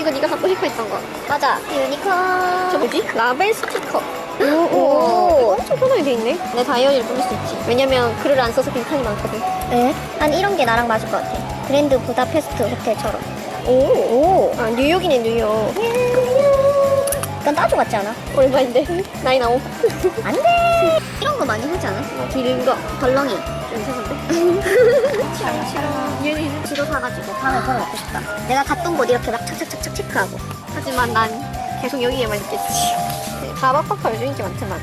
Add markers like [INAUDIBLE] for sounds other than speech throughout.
이거 네가 갖고 싶어 했던 거. 맞아. 유니콘. 저 뭐지? 라벨 스티커. 오. 오, 엄청 편하게 돼 있네. 내 다이어리를 꾸밀 수 있지. 왜냐면 글을 안 써서 빈칸이 많거든. 네. 난 이런 게 나랑 맞을 것 같아. 그랜드 부다페스트 호텔처럼. 오, 오. 아, 뉴욕이네, 뉴욕. 이건 따조 같지 않아? 얼마인데? 나이 나오. 안 돼. 이런 거 많이 하지 않아? 긴 거. 덜렁이. 좀 이상한데? 싫어, 싫어. 얘는 지도 사가지고 방을 걸어놓고 싶다. 내가 갔던 곳 이렇게 막 착착착착 체크하고. 하지만 난 계속 여기에만 있겠지. 네, 바바파파 요즘 인기 많잖아.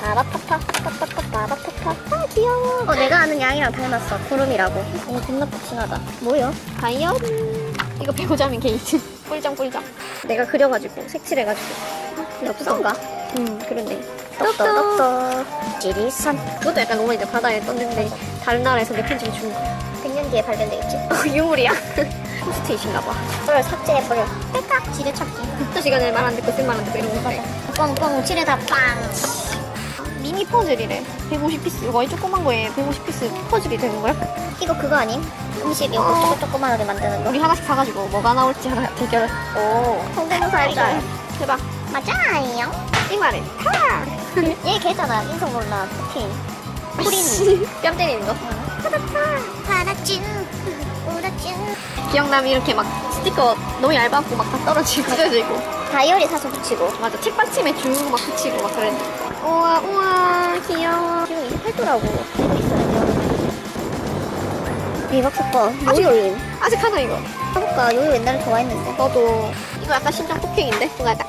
바바파파, 파 파파파, 바바파파. 아, 귀여워. 어, 내가 아는 양이랑 닮았어. 구름이라고. 어, 겁나 푹신하다. 뭐요? 다이어리. 이거 배우자면 게이트. 뿔장. 내가 그려가지고 색칠해가지고. 엽서인가? 음 그런데. 떡떡떡떡. 지리산. 그것도 약간 너무 이제 바다에 떴는데 다른 나라에서 내 편집이 준 거. 100년 뒤에 발견되겠지? [LAUGHS] 어, 유물이야. [LAUGHS] 포스트잇인가 봐. 그걸 삭제해버려. 뺄깍 지뢰찾기. 저 시간에 말 안 듣고 쓸말안 듣고 이러고 있어. 뻥뻥 칠에다 빵. 미니 퍼즐이래. 150피스. 거의 조그만 거에 150피스 퍼즐이 되는 거야? 이거 그거 아님? 음식 요거 어. 조그만하게 만드는 거. 우리 하나씩 사가지고 뭐가 나올지 하나 대결. 오. 성대모사 할줄 대박. 맞아요. 이 말은 타. 얘 걔잖아. 인성 몰라. 쿠킨. 뿌리니. 뺨 때리는 거. 파라찐. 우라찐. 기억나면 이렇게 막 스티커 너무 얇아갖고 막 다 떨어지고 찢어져 있고. 다이어리 사서 붙이고. 맞아. 책받침에 쭉 막 붙이고 막 그래. 우와 우와 귀여워. 지금 이 팔도라고. 이거 있어요. 대박 사건. 아직- 요요임. 아직 하나 이거. 해볼까? 요요 옛날에 좋아했는데. 너도 이거 약간 심장 폭행인데? 뭔가 약간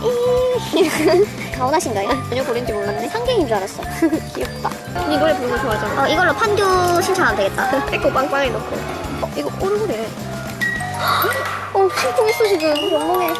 [LAUGHS] 가오나신가요? 전혀 고른지 몰랐네. 상갱인 줄 알았어. [LAUGHS] 귀엽다. 이 노래 부르는 거 좋아하잖아. 어, 이걸로 판듀 신청하면 되겠다. 에코 빵빵에 넣고. 어, 이거 오르고래. [GASPS] 어, 있어 지금. 영롱해.